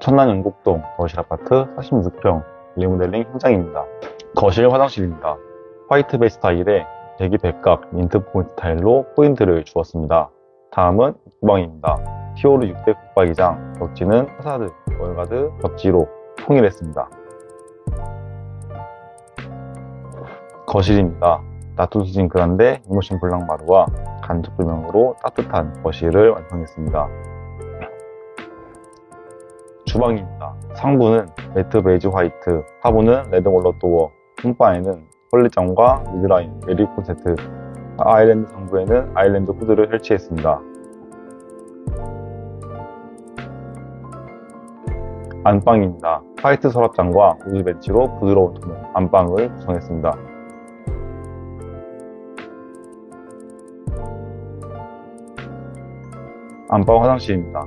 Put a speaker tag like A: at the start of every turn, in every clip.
A: 천안 영국동 거실 아파트 46평 리모델링 현장입니다. 거실 화장실입니다. 화이트 베이 스 타일에 대기 백각 민트 포인트 타일로 포인트를 주었습니다. 다음은 주방입니다. 티오르 6대 붙박이장, 벽지는 파사드, 월가드, 벽지로 통일했습니다. 거실입니다. 나투스진 그란데 이모션 블랑 마루와 간접 조명으로 따뜻한 거실을 완성했습니다. 주방입니다. 상부는 매트 베이지 화이트, 하부는 레드 몰러 도어, 손바에는 폴리장과 미드라인, 메리콘 세트, 아일랜드 상부에는 아일랜드 후드를 설치했습니다. 안방입니다. 화이트 서랍장과 우드 벤치로 부드러운 톤의 안방을 구성했습니다. 안방 화장실입니다.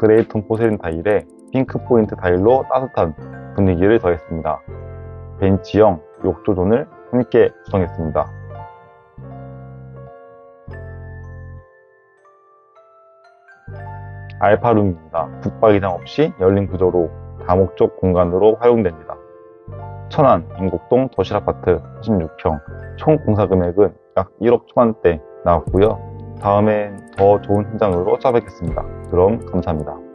A: 그레이 톤 포세린 타일에 핑크 포인트 타일로 따뜻한 분위기를 더했습니다. 벤치형 욕조존을 함께 구성했습니다. 알파룸입니다. 붙박이장 없이 열린 구조로 다목적 공간으로 활용됩니다. 천안 인곡동 도시아파트 46평 총 공사 금액은 약 1억 초반대 나왔고요. 다음엔 더 좋은 현장으로 찾아뵙겠습니다. 그럼 감사합니다.